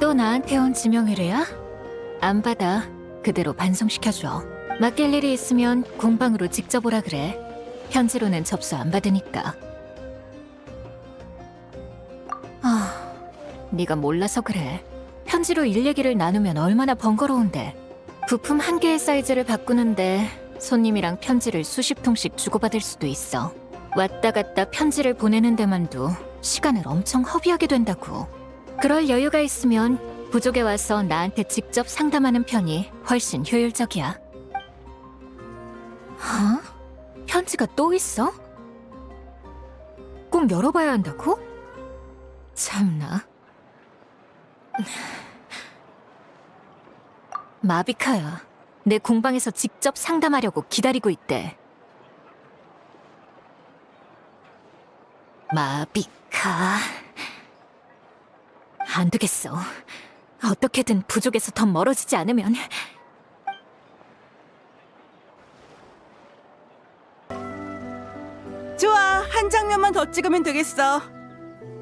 또 나한테 온 지명 의뢰야? 안 받아. 그대로 반송시켜줘. 맡길 일이 있으면 공방으로 직접 오라 그래. 편지로는 접수 안 받으니까. 아, 네가 몰라서 그래. 편지로 일 얘기를 나누면 얼마나 번거로운데. 부품 한 개의 사이즈를 바꾸는데 손님이랑 편지를 수십 통씩 주고받을 수도 있어. 왔다 갔다 편지를 보내는 데만도 시간을 엄청 허비하게 된다고. 그럴 여유가 있으면 부족에 와서 나한테 직접 상담하는 편이 훨씬 효율적이야. 어? 편지가 또 있어? 꼭 열어봐야 한다고? 참나. 마비카야. 내 공방에서 직접 상담하려고 기다리고 있대. 마비카. 안 되겠어. 어떻게든 부족에서 더 멀어지지 않으면 좋아, 한 장면만 더 찍으면 되겠어.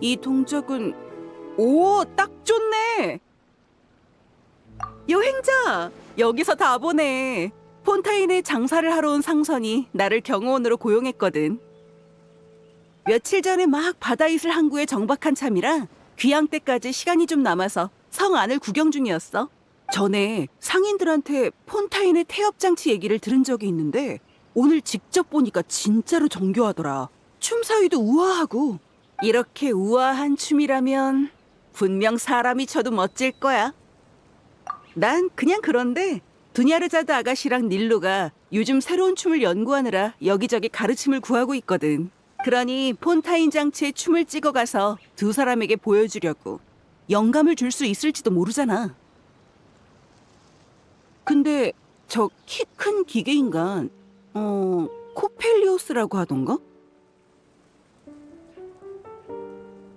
이 동작은 오, 딱 좋네. 여행자, 여기서 다 보네. 폰타인에 장사를 하러 온 상선이 나를 경호원으로 고용했거든. 며칠 전에 막 바다이슬 항구에 정박한 참이라 귀향 때까지 시간이 좀 남아서 성 안을 구경 중이었어. 전에 상인들한테 폰타인의 태엽 장치 얘기를 들은 적이 있는데 오늘 직접 보니까 진짜로 정교하더라. 춤 사위도 우아하고 이렇게 우아한 춤이라면 분명 사람이 춰도 멋질 거야. 난 그냥 그런데 두냐르자드 아가씨랑 닐루가 요즘 새로운 춤을 연구하느라 여기저기 가르침을 구하고 있거든. 그러니 폰타인 장치에 춤을 찍어가서 두 사람에게 보여주려고 영감을 줄 수 있을지도 모르잖아. 근데 저 키 큰 기계 인간 어, 코펠리오스라고 하던가?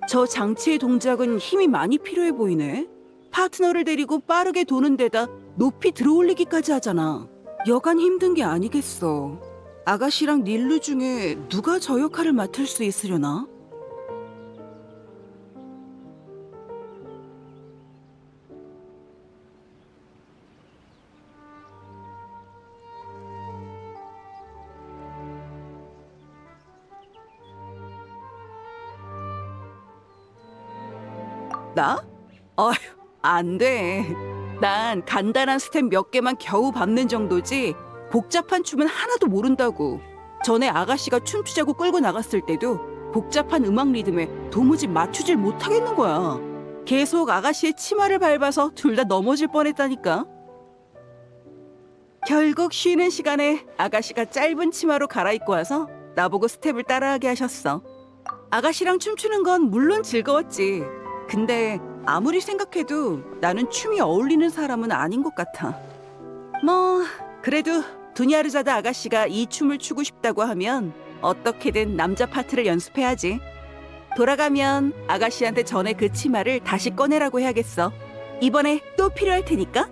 저 장치의 동작은 힘이 많이 필요해 보이네. 파트너를 데리고 빠르게 도는 데다 높이 들어올리기까지 하잖아. 여간 힘든 게 아니겠어. 아가씨랑 닐루 중에 누가 저 역할을 맡을 수 있으려나? 나? 어휴, 안 돼. 난 간단한 스텝 몇 개만 겨우 밟는 정도지 복잡한 춤은 하나도 모른다고. 전에 아가씨가 춤추자고 끌고 나갔을 때도 복잡한 음악 리듬에 도무지 맞추질 못하겠는 거야. 계속 아가씨의 치마를 밟아서 둘 다 넘어질 뻔했다니까. 결국 쉬는 시간에 아가씨가 짧은 치마로 갈아입고 와서 나보고 스텝을 따라하게 하셨어. 아가씨랑 춤추는 건 물론 즐거웠지. 근데 아무리 생각해도 나는 춤이 어울리는 사람은 아닌 것 같아. 뭐 그래도 두냐르자드 아가씨가 이 춤을 추고 싶다고 하면 어떻게든 남자 파트를 연습해야지. 돌아가면 아가씨한테 전에 그 치마를 다시 꺼내라고 해야겠어. 이번에 또 필요할 테니까.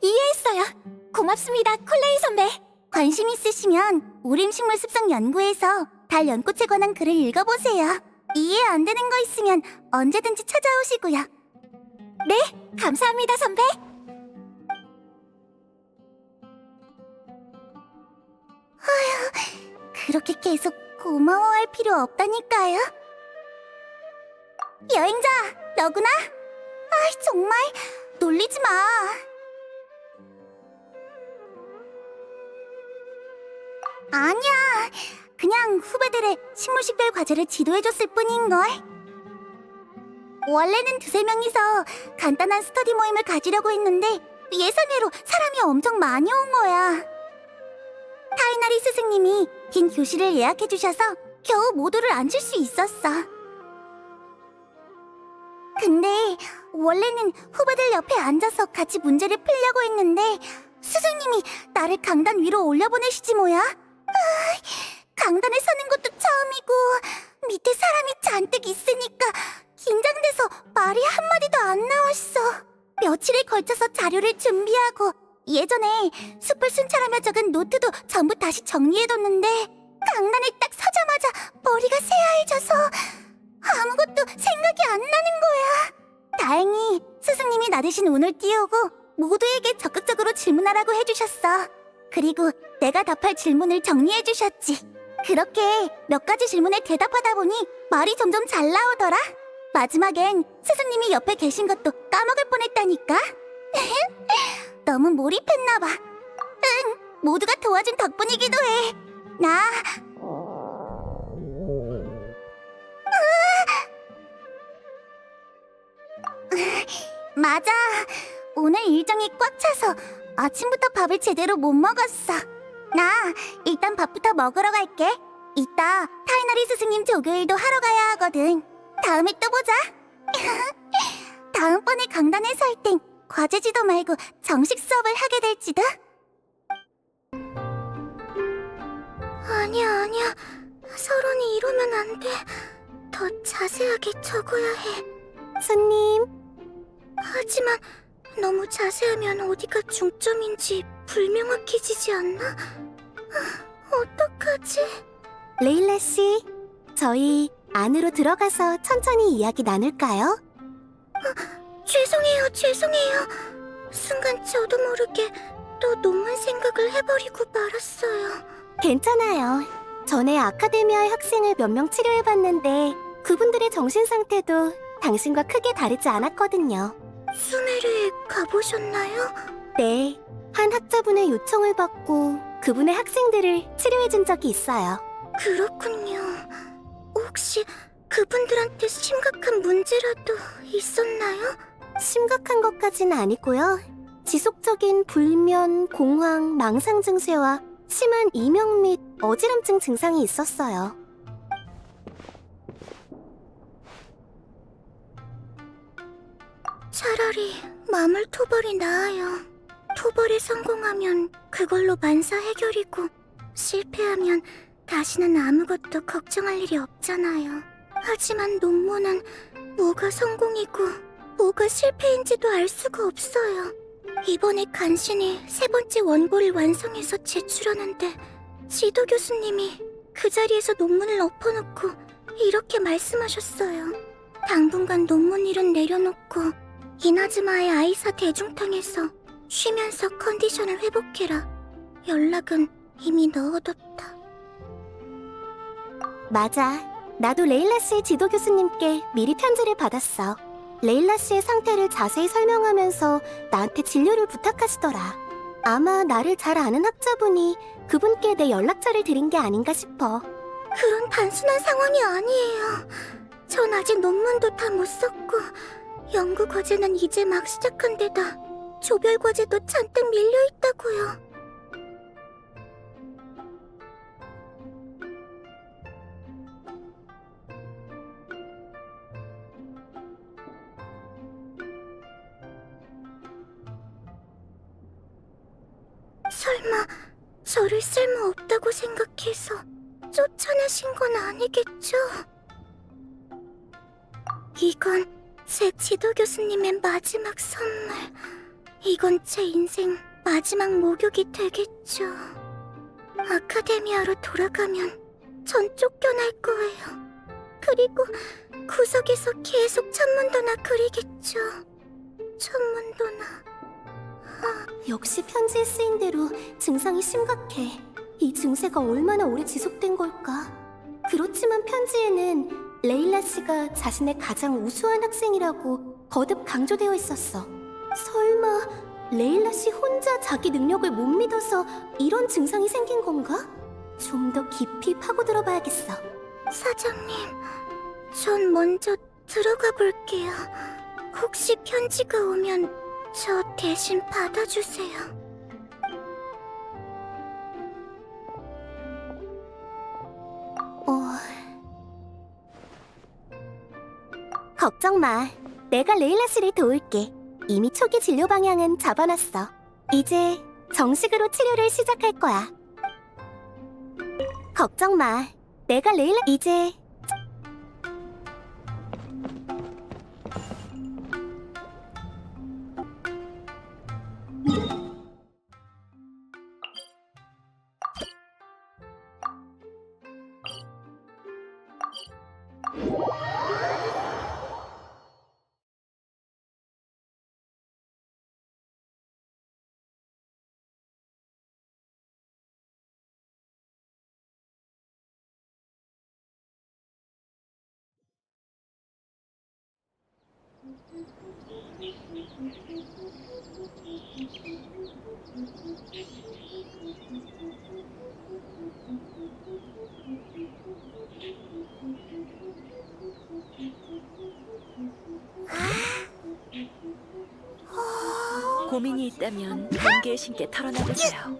이해했어요. 고맙습니다, 콜레이 선배. 관심 있으시면 오림식물 습성 연구에서 달 연꽃에 관한 글을 읽어보세요. 이해 안 되는 거 있으면 언제든지 찾아오시고요. 네, 감사합니다, 선배. 아휴, 그렇게 계속 고마워할 필요 없다니까요. 여행자, 너구나? 아, 정말 놀리지 마. 아니야. 그냥 후배들의 식물식별 과제를 지도해줬을 뿐인걸. 원래는 두세 명이서 간단한 스터디 모임을 가지려고 했는데 예상외로 사람이 엄청 많이 온 거야. 타이나리 스승님이 긴 교실을 예약해주셔서 겨우 모두를 앉힐 수 있었어. 근데 원래는 후배들 옆에 앉아서 같이 문제를 풀려고 했는데 스승님이 나를 강단 위로 올려보내시지 뭐야? 아, 강단에 서는 것도 처음이고 밑에 사람이 잔뜩 있으니까 긴장돼서 말이 한마디도 안 나왔어. 며칠에 걸쳐서 자료를 준비하고 예전에 숲을 순찰하며 적은 노트도 전부 다시 정리해뒀는데 강단에 딱 서자마자 머리가 새하얘져서 아무것도 생각이 안 나는 거야. 다행히 스승님이 나 대신 운을 띄우고 모두에게 적극적으로 질문하라고 해주셨어. 그리고 내가 답할 질문을 정리해주셨지. 그렇게 몇 가지 질문에 대답하다 보니 말이 점점 잘 나오더라. 마지막엔 스승님이 옆에 계신 것도 까먹을 뻔했다니까. 너무 몰입했나 봐. 응, 모두가 도와준 덕분이기도 해. 나 맞아. 오늘 일정이 꽉 차서 아침부터 밥을 제대로 못 먹었어. 나 일단 밥부터 먹으러 갈게. 이따 타이나리 스승님 조교일도 하러 가야 하거든. 다음에 또 보자. 다음번에 강단에 설땐 과제 지도 말고 정식 수업을 하게 될지도. 아니야, 아니야. 서론이 이러면 안 돼. 더 자세하게 적어야 해. 손님. 하지만 너무 자세하면 어디가 중점인지 불명확해지지 않나? 레일라 씨, 저희 안으로 들어가서 천천히 이야기 나눌까요? 죄송해요, 죄송해요. 순간 저도 모르게 또 논문 생각을 해버리고 말았어요. 괜찮아요. 전에 아카데미아의 학생을 몇 명 치료해봤는데 그분들의 정신 상태도 당신과 크게 다르지 않았거든요. 수메르에 가보셨나요? 네. 한 학자분의 요청을 받고 그분의 학생들을 치료해준 적이 있어요. 그렇군요. 혹시 그분들한테 심각한 문제라도 있었나요? 심각한 것까지는 아니고요. 지속적인 불면, 공황, 망상 증세와 심한 이명 및 어지럼증 증상이 있었어요. 차라리 마물 토벌이 나아요. 토벌에 성공하면 그걸로 만사 해결이고 실패하면 다시는 아무것도 걱정할 일이 없잖아요. 하지만 논문은 뭐가 성공이고 뭐가 실패인지도 알 수가 없어요. 이번에 간신히 세 번째 원고를 완성해서 제출하는데 지도 교수님이 그 자리에서 논문을 엎어놓고 이렇게 말씀하셨어요. 당분간 논문 일은 내려놓고 이나즈마의 아이사 대중탕에서 쉬면서 컨디션을 회복해라. 연락은 이미 넣어뒀다. 맞아. 나도 레일라 씨의 지도 교수님께 미리 편지를 받았어. 레일라 씨의 상태를 자세히 설명하면서 나한테 진료를 부탁하시더라. 아마 나를 잘 아는 학자분이 그분께 내 연락처를 드린 게 아닌가 싶어. 그런 단순한 상황이 아니에요. 전 아직 논문도 다 못 썼고 연구 과제는 이제 막 시작한 데다 조별 과제도 잔뜩 밀려 있다고요. 설마 저를 쓸모없다고 생각해서 쫓아내신 건 아니겠죠? 이건 제 지도 교수님의 마지막 선물. 이건 제 인생 마지막 목욕이 되겠죠. 아카데미아로 돌아가면 전 쫓겨날 거예요. 그리고 구석에서 계속 천문도나 그리겠죠. 천문도나. 아, 역시 편지에 쓰인 대로 증상이 심각해. 이 증세가 얼마나 오래 지속된 걸까? 그렇지만 편지에는 레일라 씨가 자신의 가장 우수한 학생이라고 거듭 강조되어 있었어. 설마 레일라 씨 혼자 자기 능력을 못 믿어서 이런 증상이 생긴 건가? 좀 더 깊이 파고들어 봐야겠어. 사장님, 전 먼저 들어가 볼게요. 혹시 편지가 오면 저 대신 받아주세요. 어... 걱정 마. 내가 레일라 씨를 도울게. 이미 초기 진료 방향은 잡아놨어. 이제 정식으로 치료를 시작할 거야. 걱정 마. 내가 레일라 이제 고민이 있다면 번개의 신께 털어놔보세요.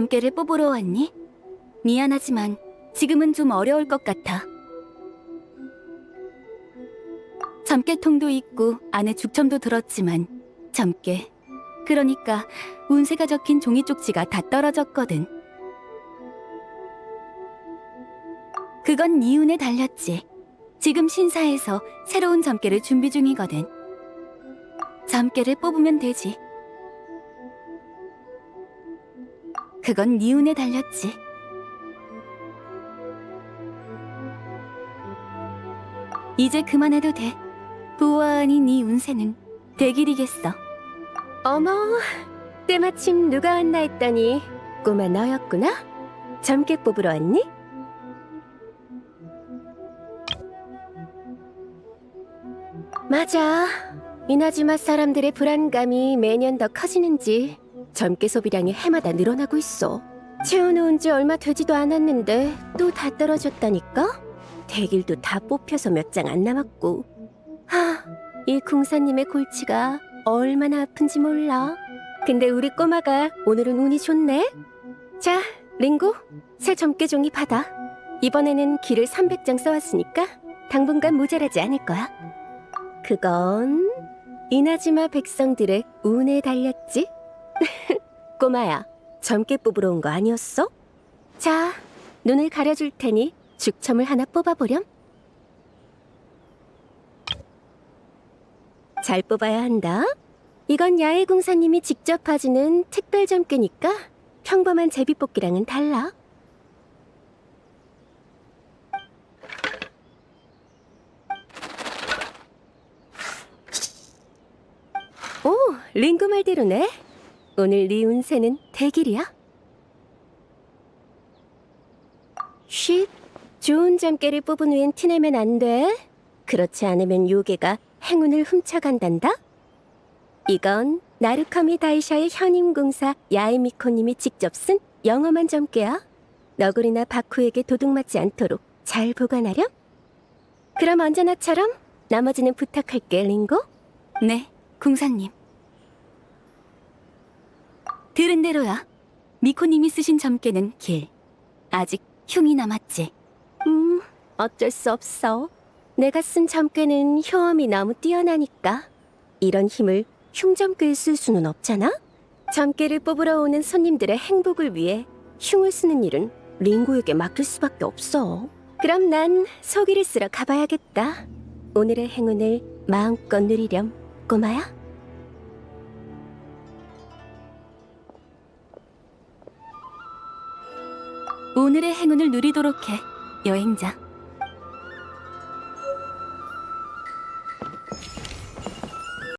점괘를 뽑으러 왔니? 미안하지만 지금은 좀 어려울 것 같아. 점괘통도 있고 안에 죽첨도 들었지만 점괘. 그러니까 운세가 적힌 종이 쪽지가 다 떨어졌거든. 그건 네 운에 달렸지. 지금 신사에서 새로운 점괘를 준비 중이거든. 점괘를 뽑으면 되지. 그건 네 운에 달렸지. 이제 그만해도 돼. 보아하니 네 운세는 대길이겠어. 어머, 때마침 누가 왔나 했더니 꼬마 너였구나? 점괘 뽑으러 왔니? 맞아. 이나즈마 사람들의 불안감이 매년 더 커지는지 점괘 소비량이 해마다 늘어나고 있어. 채워놓은 지 얼마 되지도 않았는데 또 다 떨어졌다니까? 대길도 다 뽑혀서 몇 장 안 남았고. 하, 이 궁사님의 골치가 얼마나 아픈지 몰라. 근데 우리 꼬마가 오늘은 운이 좋네. 자, 링고, 새 점괘 종이 받아. 이번에는 길을 300장 써왔으니까 당분간 모자라지 않을 거야. 그건 이나즈마 백성들의 운에 달렸지. 꼬마야, 점괘 뽑으러 온 거 아니었어? 자, 눈을 가려줄 테니 죽첨을 하나 뽑아보렴. 잘 뽑아야 한다. 이건 야외 공사님이 직접 봐주는 특별 점괘니까 평범한 제비뽑기랑은 달라. 오, 링구 말대로네. 오늘 네 운세는 대길이야. 쉿, 좋은 점괘를 뽑은 후엔 티내면 안 돼. 그렇지 않으면 요괴가 행운을 훔쳐간단다. 이건 나루카미 다이샤의 현임공사 야에미코님이 직접 쓴 영험한 점괘야. 너구리나 바쿠에게 도둑맞지 않도록 잘 보관하렴. 그럼 언제나처럼 나머지는 부탁할게, 링고. 네, 궁사님. 들은 대로야. 미코님이 쓰신 점괘는 길. 아직 흉이 남았지. 음, 어쩔 수 없어. 내가 쓴 점괘는 효험이 너무 뛰어나니까. 이런 힘을 흉점괘에 쓸 수는 없잖아? 점괘를 뽑으러 오는 손님들의 행복을 위해 흉을 쓰는 일은 링고에게 맡길 수밖에 없어. 그럼 난 소기를 쓰러 가봐야겠다. 오늘의 행운을 마음껏 누리렴, 꼬마야. 오늘의 행운을 누리도록 해, 여행자.